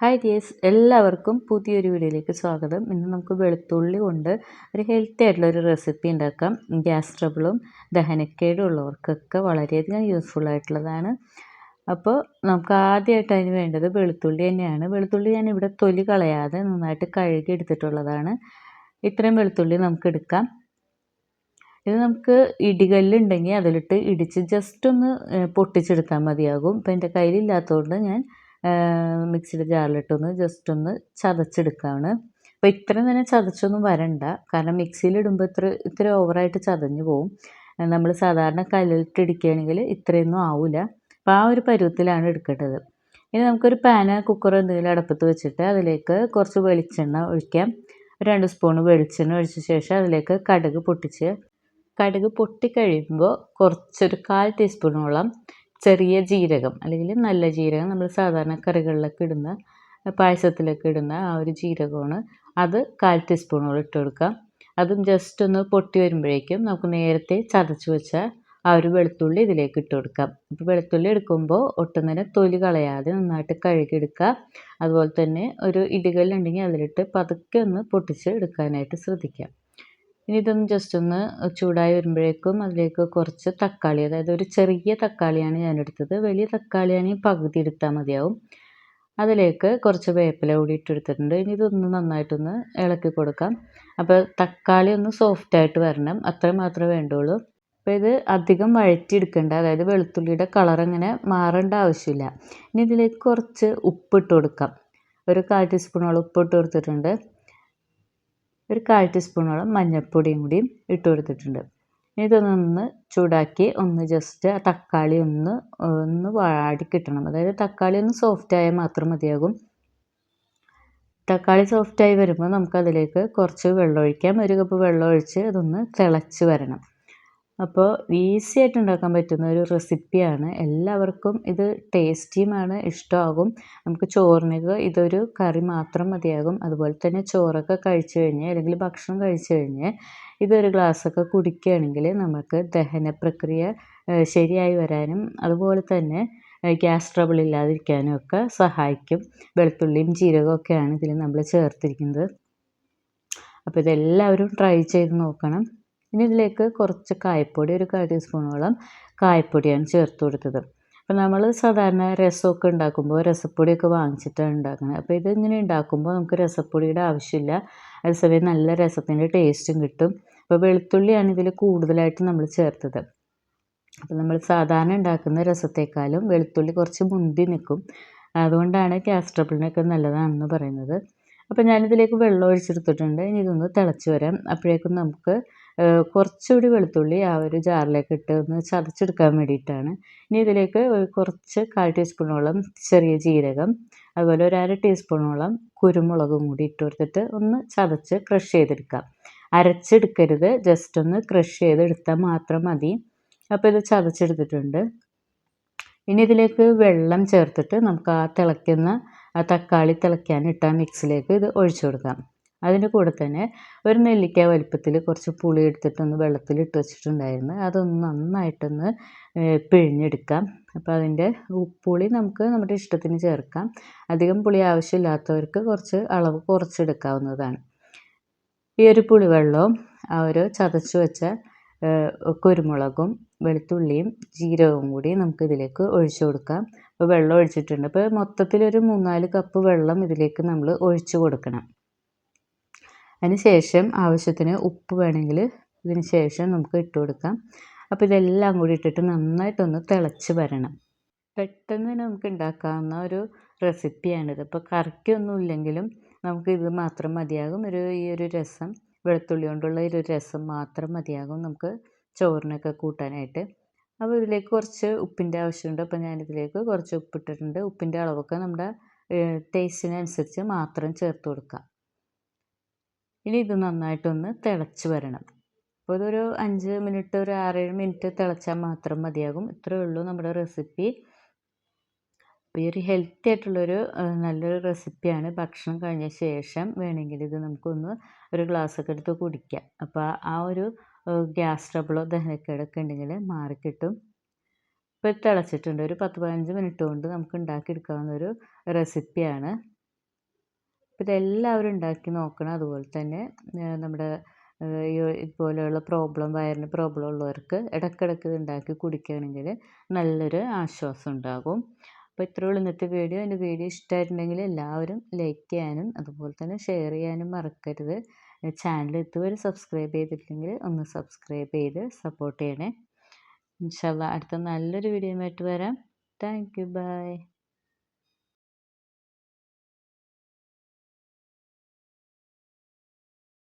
Hi dears എല്ലാവർക്കും പുതിയൊരു വീഡിയോയിലേക്ക് സ്വാഗതം. ഇന്ന് നമുക്ക് വെളുത്തുള്ളി കൊണ്ട് ഒരു ഹെൽത്തി ആയിട്ടുള്ള ഒരു റെസിപ്പി ഉണ്ടാക്കാം. ഗ്യാസ് ട്രബിളും ദഹനക്കേടും ഉള്ളവർക്കൊക്കെ വളരെയധികം യൂസ്ഫുൾ ആയിട്ടുള്ളതാണ്. അപ്പോൾ നമുക്ക് ആദ്യമായിട്ട് അതിന് വേണ്ടത് വെളുത്തുള്ളി തന്നെയാണ്. വെളുത്തുള്ളി ഞാൻ ഇവിടെ തൊലി കളയാതെ നന്നായിട്ട് കഴുകി എടുത്തിട്ടുള്ളതാണ്. ഇത്രയും വെളുത്തുള്ളി നമുക്ക് എടുക്കാം. ഇത് നമുക്ക് ഇടികല്ലുണ്ടെങ്കിൽ അതിലിട്ട് ഇടിച്ച് ജസ്റ്റ് ഒന്ന് പൊട്ടിച്ചെടുത്താൽ മതിയാകും. ഇപ്പം എന്റെ കയ്യിലില്ലാത്തതുകൊണ്ട് ഞാൻ മിക്സിയുടെ ജാറിലിട്ടൊന്ന് ജസ്റ്റ് ഒന്ന് ചതച്ചെടുക്കുകയാണ് അപ്പോൾ ഇത്രയും തന്നെ ചതച്ചൊന്നും വരണ്ട. കാരണം മിക്സിയിലിടുമ്പോൾ ഇത്ര ഇത്ര ഓവറായിട്ട് ചതഞ്ഞു പോവും. നമ്മൾ സാധാരണ കല്ലിട്ടിടിക്കുകയാണെങ്കിൽ ഇത്രയൊന്നും ആവില്ല അപ്പോൾ ആ ഒരു പരുവത്തിലാണ് എടുക്കേണ്ടത്. ഇനി നമുക്കൊരു പാന് കുക്കർ എന്തെങ്കിലും അടുപ്പത്ത് വെച്ചിട്ട് അതിലേക്ക് കുറച്ച് വെളിച്ചെണ്ണ ഒഴിക്കാം. രണ്ട് സ്പൂൺ വെളിച്ചെണ്ണ ഒഴിച്ച ശേഷം അതിലേക്ക് കടുക് പൊട്ടിച്ച് കടുക് പൊട്ടിക്കഴിയുമ്പോൾ കുറച്ചൊരു കാൽ ടീസ്പൂണോളം ചെറിയ ജീരകം അല്ലെങ്കിൽ നല്ല ജീരകം നമ്മൾ സാധാരണ കറികളിലൊക്കെ ഇടുന്ന പായസത്തിലൊക്കെ ഇടുന്ന ആ ഒരു ജീരകമാണ്. അത് കാൽ ടീസ്പൂണോളം ഇട്ട് കൊടുക്കാം അതും ജസ്റ്റ് ഒന്ന് പൊട്ടി വരുമ്പോഴേക്കും നമുക്ക് നേരത്തെ ചതച്ച് വെച്ച ആ ഒരു വെളുത്തുള്ളി ഇതിലേക്ക് ഇട്ട് കൊടുക്കാം അപ്പോൾ വെളുത്തുള്ളി എടുക്കുമ്പോൾ ഒട്ടും തന്നെ തൊലി കളയാതെ നന്നായിട്ട് കഴുകിയെടുക്കുക അതുപോലെ തന്നെ ഒരു ഇടികല്ലുണ്ടെങ്കിൽ അതിലിട്ട് പതുക്കെ ഒന്ന് പൊട്ടിച്ച് എടുക്കാനായിട്ട് ശ്രദ്ധിക്കാം ഇനി ഇതൊന്ന് ജസ്റ്റ് ഒന്ന് ചൂടായി വരുമ്പോഴേക്കും അതിലേക്ക് കുറച്ച് തക്കാളി അതായത് ഒരു ചെറിയ തക്കാളിയാണ് ഞാൻ എടുത്തത്. വലിയ തക്കാളിയാണെങ്കിൽ പകുതി എടുത്താൽ മതിയാവും. അതിലേക്ക് കുറച്ച് വേപ്പില കൂടി ഇട്ടെടുത്തിട്ടുണ്ട് ഇനി ഇതൊന്ന് നന്നായിട്ടൊന്ന് ഇളക്കി കൊടുക്കാം. അപ്പോൾ തക്കാളി ഒന്ന് സോഫ്റ്റ് ആയിട്ട് വരണം. അത്ര മാത്രമേ വേണ്ടുള്ളൂ. അപ്പോൾ ഇത് അധികം വഴറ്റിയെടുക്കേണ്ട. അതായത് വെളുത്തുള്ളിയുടെ കളർ അങ്ങനെ മാറേണ്ട ആവശ്യമില്ല. ഇനി ഇതിലേക്ക് കുറച്ച് ഉപ്പിട്ട് കൊടുക്കാം. ഒരു കാൽ ടീസ്പൂണോളം ഉപ്പിട്ട് കൊടുത്തിട്ടുണ്ട്. ഒരു കാൽ ടീസ്പൂണോളം മഞ്ഞൾപ്പൊടിയും കൂടി ഇട്ട് കൊടുത്തിട്ടുണ്ട്. ഇതൊന്ന് ചൂടാക്കി ഒന്ന് ജസ്റ്റ് തക്കാളി ഒന്ന് ഒന്ന് വാടി കിട്ടണം. അതായത് തക്കാളി ഒന്ന് സോഫ്റ്റ് ആയാൽ മാത്രം മതിയാകും. തക്കാളി സോഫ്റ്റായി വരുമ്പോൾ നമുക്കതിലേക്ക് കുറച്ച് വെള്ളം ഒഴിക്കാം. ഒരു കപ്പ് വെള്ളം ഒഴിച്ച് അതൊന്ന് തിളച്ച് വരണം. അപ്പോൾ ഈസി ആയിട്ട് ഉണ്ടാക്കാൻ പറ്റുന്ന ഒരു റെസിപ്പിയാണ് എല്ലാവർക്കും ഇത് ടേസ്റ്റിയുമാണ് ഇഷ്ടമാകും. നമുക്ക് ചോറിനൊക്കെ ഇതൊരു കറി മാത്രം മതിയാകും. അതുപോലെ തന്നെ ചോറൊക്കെ കഴിച്ചു കഴിഞ്ഞ് അല്ലെങ്കിൽ ഭക്ഷണം കഴിച്ചു കഴിഞ്ഞ് ഇതൊരു ഗ്ലാസ്സൊക്കെ കുടിക്കുകയാണെങ്കിൽ നമുക്ക് ദഹന പ്രക്രിയ ശരിയായി വരാനും അതുപോലെ തന്നെ ഗ്യാസ് ട്രബിൾ ഇല്ലാതിരിക്കാനും ഒക്കെ സഹായിക്കും. വെളുത്തുള്ളിയും ജീരകവും ഒക്കെയാണ് ഇതിൽ നമ്മൾ ചേർത്തിരിക്കുന്നത്. അപ്പോൾ ഇതെല്ലാവരും ട്രൈ ചെയ്ത് നോക്കണം. ഇനി ഇതിലേക്ക് കുറച്ച് കായപ്പൊടി ഒരു കാൽ ടീസ്പൂണോളം കായപ്പൊടിയാണ് ചേർത്ത് കൊടുത്തത്. അപ്പോൾ നമ്മൾ സാധാരണ രസമൊക്കെ ഉണ്ടാക്കുമ്പോൾ രസപ്പൊടിയൊക്കെ വാങ്ങിച്ചിട്ടാണ് ഉണ്ടാക്കുന്നത്. അപ്പോൾ ഇത് ഇങ്ങനെ ഉണ്ടാക്കുമ്പോൾ നമുക്ക് രസപ്പൊടിയുടെ ആവശ്യമില്ല. അതേസമയം നല്ല രസത്തിന്റെ ടേസ്റ്റും കിട്ടും. അപ്പോൾ വെളുത്തുള്ളിയാണ് ഇതിൽ കൂടുതലായിട്ട് നമ്മൾ ചേർത്തത്. അപ്പോൾ നമ്മൾ സാധാരണ ഉണ്ടാക്കുന്ന രസത്തേക്കാളും വെളുത്തുള്ളി കുറച്ച് മുന്തി നിൽക്കും. അതുകൊണ്ടാണ് ഗ്യാസ് ട്രബിളിനൊക്കെ നല്ലതാണെന്ന് പറയുന്നത്. അപ്പോൾ ഞാനിതിലേക്ക് വെള്ളം ഒഴിച്ചെടുത്തിട്ടുണ്ട്. ഇനി ഇതൊന്ന് തിളച്ച് വരാം. അപ്പോഴേക്കും നമുക്ക് കുറച്ചുകൂടി വെളുത്തുള്ളി ആ ഒരു ജാറിലേക്ക് ഇട്ട് ഒന്ന് ചതച്ചെടുക്കാൻ വേണ്ടിയിട്ടാണ്. ഇനി ഇതിലേക്ക് കുറച്ച് കാൽ ടീസ്പൂണോളം ചെറിയ ജീരകം അതുപോലെ ഒരു അര ടീസ്പൂണോളം കുരുമുളകും കൂടി ഇട്ട് കൊടുത്തിട്ട് ഒന്ന് ചതച്ച് ക്രഷ് ചെയ്തെടുക്കാം. അരച്ചെടുക്കരുത് ജസ്റ്റ് ഒന്ന് ക്രഷ് ചെയ്തെടുത്താൽ മാത്രം മതി. അപ്പോൾ ഇത് ചതച്ചെടുത്തിട്ടുണ്ട്. ഇനി ഇതിലേക്ക് വെള്ളം ചേർത്തിട്ട് നമുക്ക് ആ തിളയ്ക്കുന്ന ആ തക്കാളി തിളയ്ക്കാൻ ഇട്ട മിക്സിലേക്ക് ഇത് ഒഴിച്ചു കൊടുക്കാം. അതിന്റെ കൂടെ തന്നെ ഒരു നെല്ലിക്ക വലിപ്പത്തിൽ കുറച്ച് പുളി എടുത്തിട്ടൊന്ന് വെള്ളത്തിലിട്ട് വെച്ചിട്ടുണ്ടായിരുന്നു. അതൊന്ന് നന്നായിട്ടൊന്ന് പിഴിഞ്ഞെടുക്കാം. അപ്പോൾ അതിന്റെ പുളി നമുക്ക് നമ്മുടെ ഇഷ്ടത്തിന് ചേർക്കാം. അധികം പുളി ആവശ്യമില്ലാത്തവർക്ക് കുറച്ച് അളവ് കുറച്ചെടുക്കാവുന്നതാണ്. ഈ ഒരു പുളിവെള്ളവും ആ ഒരു ചതച്ച് വെച്ച കുരുമുളകും വെളുത്തുള്ളിയും ജീരകവും കൂടി നമുക്ക് ഇതിലേക്ക് ഒഴിച്ചു കൊടുക്കാം. അപ്പോൾ വെള്ളം ഒഴിച്ചിട്ടുണ്ട്. അപ്പോൾ മൊത്തത്തിലൊരു മൂന്നാൽ കപ്പ് വെള്ളം ഇതിലേക്ക് നമ്മൾ ഒഴിച്ചു കൊടുക്കണം. അതിന് ശേഷം ആവശ്യത്തിന് ഉപ്പ് വേണമെങ്കിൽ ഇതിന് ശേഷം നമുക്ക് ഇട്ട് കൊടുക്കാം. അപ്പോൾ ഇതെല്ലാം കൂടി ഇട്ടിട്ട് നന്നായിട്ടൊന്ന് തിളച്ച് വരണം. പെട്ടെന്ന് തന്നെ നമുക്ക് ഉണ്ടാക്കാവുന്ന ഒരു റെസിപ്പിയാണിത്. ഇപ്പോൾ കറിക്കൊന്നും ഇല്ലെങ്കിലും നമുക്ക് ഇത് മാത്രം മതിയാകും. ഒരു ഈ ഒരു രസം വെളുത്തുള്ളി കൊണ്ടുള്ള ഒരു രസം മാത്രം മതിയാകും നമുക്ക് ചോറിനൊക്കെ കൂട്ടാനായിട്ട്. അപ്പോൾ ഇതിലേക്ക് കുറച്ച് ഉപ്പിന്റെ ആവശ്യമുണ്ട്. അപ്പോൾ ഞാനിതിലേക്ക് കുറച്ച് ഉപ്പിട്ടിട്ടുണ്ട്. ഉപ്പിന്റെ അളവൊക്കെ നമ്മുടെ ടേസ്റ്റിനനുസരിച്ച് മാത്രം ചേർത്ത് കൊടുക്കാം. ഇനി ഇത് നന്നായിട്ടൊന്ന് തിളച്ച് വരണം. അപ്പോൾ ഇതൊരു അഞ്ച് മിനിറ്റ് ഒരു ആറേഴ് മിനിറ്റ് തിളച്ചാൽ മാത്രം മതിയാകും. ഇത്രയേ ഉള്ളൂ നമ്മുടെ റെസിപ്പി. അപ്പോൾ ഈ ഒരു ഹെൽത്തി ആയിട്ടുള്ളൊരു നല്ലൊരു റെസിപ്പിയാണ് ഭക്ഷണം കഴിഞ്ഞ ശേഷം വേണമെങ്കിൽ ഇത് നമുക്കൊന്ന് ഒരു ഗ്ലാസ്സൊക്കെ എടുത്ത് കുടിക്കാം. അപ്പോൾ ആ ഒരു ഗ്യാസ് ട്രബിളോ ദഹനക്കേടൊക്കെ ഉണ്ടെങ്കിൽ മാറിക്കിട്ടും ഇപ്പോൾ തിളച്ചിട്ടുണ്ട്. ഒരു പത്ത് പതിനഞ്ച് മിനിറ്റ് കൊണ്ട് നമുക്ക് ഉണ്ടാക്കിയെടുക്കാവുന്ന ഒരു റെസിപ്പിയാണ്. അപ്പോൾ ഇതെല്ലാവരും ഉണ്ടാക്കി നോക്കണം അതുപോലെ തന്നെ നമ്മുടെ ഇതുപോലെയുള്ള പ്രോബ്ലം വയറിന് പ്രോബ്ലം ഉള്ളവർക്ക് ഇടയ്ക്കിടയ്ക്ക് ഉണ്ടാക്കി കുടിക്കുകയാണെങ്കിൽ നല്ലൊരു ആശ്വാസം ഉണ്ടാകും അപ്പോൾ ഇത്രയേ ഉള്ളൂ ഇന്നത്തെ വീഡിയോ. എന്റെ വീഡിയോ ഇഷ്ടമായിട്ടുണ്ടെങ്കിൽ എല്ലാവരും ലൈക്ക് ചെയ്യാനും അതുപോലെ തന്നെ ഷെയർ ചെയ്യാനും മറക്കരുത്. ചാനൽ ഇതുവരെ സബ്സ്ക്രൈബ് ചെയ്തിട്ടില്ലെങ്കിൽ ഒന്ന് സബ്സ്ക്രൈബ് ചെയ്ത് സപ്പോർട്ട് ചെയ്യണേ. ഇൻഷാല്ല അടുത്ത നല്ലൊരു വീഡിയോയുമായിട്ട് വരാം. Thank you. ബൈ.